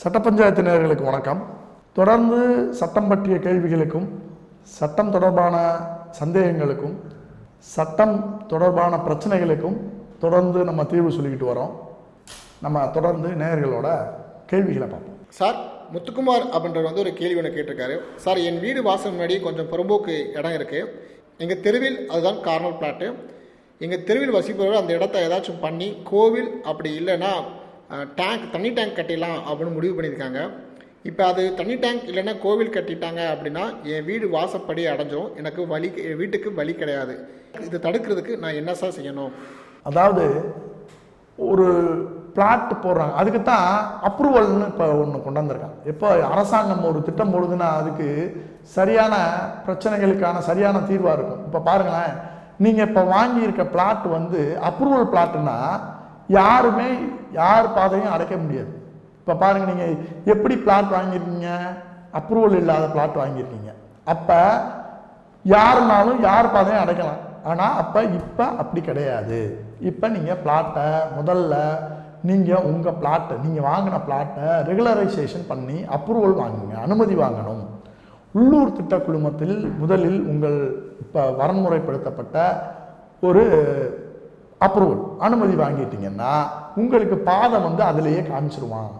சட்ட பஞ்சாயத்து நேர்களுக்கு வணக்கம். தொடர்ந்து சட்டம் பற்றிய கேள்விகளுக்கும் சட்டம் தொடர்பான சந்தேகங்களுக்கும் சட்டம் தொடர்பான பிரச்சனைகளுக்கும் தொடர்ந்து நம்ம தீர்வு சொல்லிக்கிட்டு வரோம். நம்ம தொடர்ந்து நேயர்களோட கேள்விகளை பார்ப்போம். சார் முத்துக்குமார் அப்படின்றவர் வந்து ஒரு கேள்வி ஒன்று கேட்டிருக்காரு. சார் என் வீடு வாசல் முன்னாடி கொஞ்சம் புறம்போக்கு இடம் இருக்குது எங்கள் தெருவில் அதுதான் கார்னர் பிளாட்டு. எங்கள் தெருவில் வசிப்பவர்கள் அந்த இடத்த ஏதாச்சும் பண்ணி கோவில் அப்படி இல்லைன்னா டேங்க் தண்ணி டேங்க் கட்டிடலாம் அப்படின்னு முடிவு பண்ணியிருக்காங்க. இப்போ அது தண்ணி டேங்க் இல்லைன்னா கோவில் கட்டிட்டாங்க அப்படின்னா என் வீடு வாசப்படி அடைஞ்சிரும். எனக்கு வழி என் வீட்டுக்கு வழி கிடையாது. இதை தடுக்கிறதுக்கு நான் என்ன சார் செய்யணும்? அதாவது ஒரு பிளாட் போடுறாங்க. அதுக்கு தான் அப்ரூவல்னு இப்போ ஒன்று கொண்டு வந்திருக்காங்க. இப்போ அரசாங்கம் ஒரு திட்டம் போடுதுன்னா அதுக்கு சரியான பிரச்சனைகளுக்கான சரியான தீர்வாக இருக்கும். இப்போ பாருங்களேன் நீங்கள் இப்போ வாங்கியிருக்க பிளாட் வந்து அப்ரூவல் பிளாட்டுன்னா யாருமே யார் பாதையும் அடைக்க முடியாது. இப்போ பாருங்கள் நீங்கள் எப்படி பிளாட் வாங்கியிருக்கீங்க? அப்ரூவல் இல்லாத பிளாட் வாங்கியிருக்கீங்க. அப்போ யாருனாலும் யார் பாதையும் அடைக்கலாம். ஆனால் அப்போ இப்போ அப்படி கிடையாது. இப்போ நீங்கள் பிளாட்டை முதல்ல நீங்கள் உங்கள் பிளாட்டை நீங்கள் வாங்கின பிளாட்டை ரெகுலரைசேஷன் பண்ணி அப்ரூவல் வாங்குங்க அனுமதி வாங்கணும். உள்ளூர் திட்ட குழுமத்தில் முதலில் உங்கள் இப்போ வரன்முறைப்படுத்தப்பட்ட ஒரு அப்ரூவல் அனுமதி வாங்கிட்டீங்கன்னா உங்களுக்கு பாதை வந்து அதிலேயே காமிச்சிருவான்.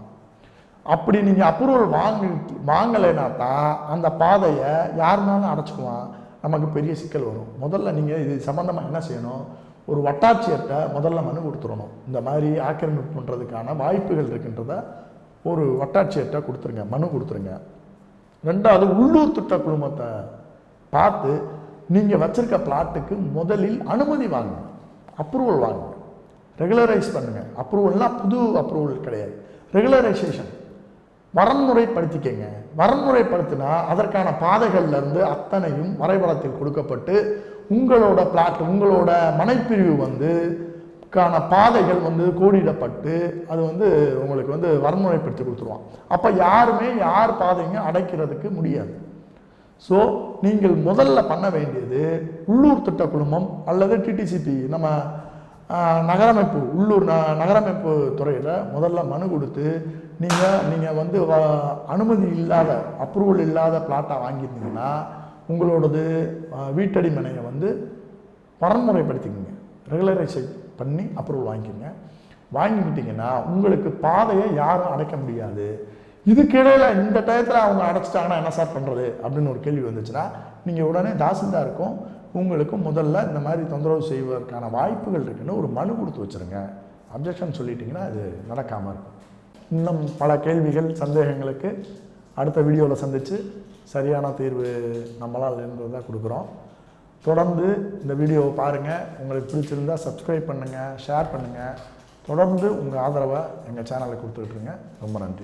அப்படி நீங்கள் அப்ரூவல் வாங்கி வாங்கலைனா தான் அந்த பாதையை யாருனாலும் அடைச்சிக்குவான் நமக்கு பெரிய சிக்கல் வரும். முதல்ல நீங்கள் இது சம்மந்தமாக என்ன செய்யணும்? ஒரு வட்டாட்சியர்கிட்ட முதல்ல மனு கொடுத்துடணும். இந்த மாதிரி ஆக்கிரமிப்பு பண்ணுறதுக்கான வாய்ப்புகள் இருக்கின்றத ஒரு வட்டாட்சியர்கிட்ட கொடுத்துருங்க மனு கொடுத்துருங்க. ரெண்டாவது உள்ளூர் திட்ட குழுமத்தை பார்த்து நீங்கள் வச்சுருக்க பிளாட்டுக்கு முதலில் அனுமதி வாங்கணும். அப்ரூவல் வாங்கணும் ரெகுலரைஸ் பண்ணுங்கள் அப்ரூவல்னால் புது அப்ரூவல் கிடையாது. ரெகுலரைசேஷன் வரன்முறைப்படுத்திக்கங்க. வரன்முறைப்படுத்தினா அதற்கான பாதைகள்லேருந்து அத்தனையும் வரைபடத்தில் கொடுக்கப்பட்டு உங்களோட பிளாட் உங்களோட மனைப்பிரிவு வந்து கான பாதைகள் வந்து கோடிடப்பட்டு அது வந்து உங்களுக்கு வந்து வரன்முறைப்படுத்தி கொடுத்துருவான். அப்போ யாருமே யார் பாதைங்க அடைக்கிறதுக்கு முடியாது. ஸோ நீங்கள் முதல்ல பண்ண வேண்டியது உள்ளூர் திட்ட குழுமம் அல்லது டிடிசிபி நம்ம நகரமைப்பு உள்ளூர் ந நகரமைப்பு துறையில் முதல்ல மனு கொடுத்து நீங்கள் நீங்கள் வந்து அனுமதி இல்லாத அப்ரூவல் இல்லாத பிளாட்டாக வாங்கியிருந்தீங்கன்னா உங்களோடது வீட்டடி மனையை வந்து வரன்முறைப்படுத்திக்கங்க ரெகுலரைஸ் பண்ணி அப்ரூவல் வாங்கிக்கோங்க. வாங்கிக்கிட்டிங்கன்னா உங்களுக்கு பாதையை யாரும் அடைக்க முடியாது. இதுக்கிடையில் இந்த டயத்தில் அவங்க அடைச்சிட்டாங்கன்னா என்ன சார் பண்ணுறது அப்படின்னு ஒரு கேள்வி வந்துச்சுன்னா நீங்கள் உடனே தாசில்தாருக்கும் உங்களுக்கும் முதல்ல இந்த மாதிரி தொந்தரவு செய்வதற்கான வாய்ப்புகள் இருக்குன்னு ஒரு மனு கொடுத்து வச்சுருங்க. அப்ஜெக்ஷன் சொல்லிட்டிங்கன்னா அது நடக்காமல் இருக்கும். இன்னும் பல கேள்விகள் சந்தேகங்களுக்கு அடுத்த வீடியோவில் சந்தித்து சரியான தீர்வு நம்மளால் இருந்ததாக கொடுக்குறோம். தொடர்ந்து இந்த வீடியோவை பாருங்கள் உங்களுக்கு பிடிச்சிருந்தா சப்ஸ்கிரைப் பண்ணுங்கள் ஷேர் பண்ணுங்கள் தொடர்ந்து உங்கள் ஆதரவை எங்கள் சேனலுக்கு கொடுத்துட்ருங்க ரொம்ப நன்றி.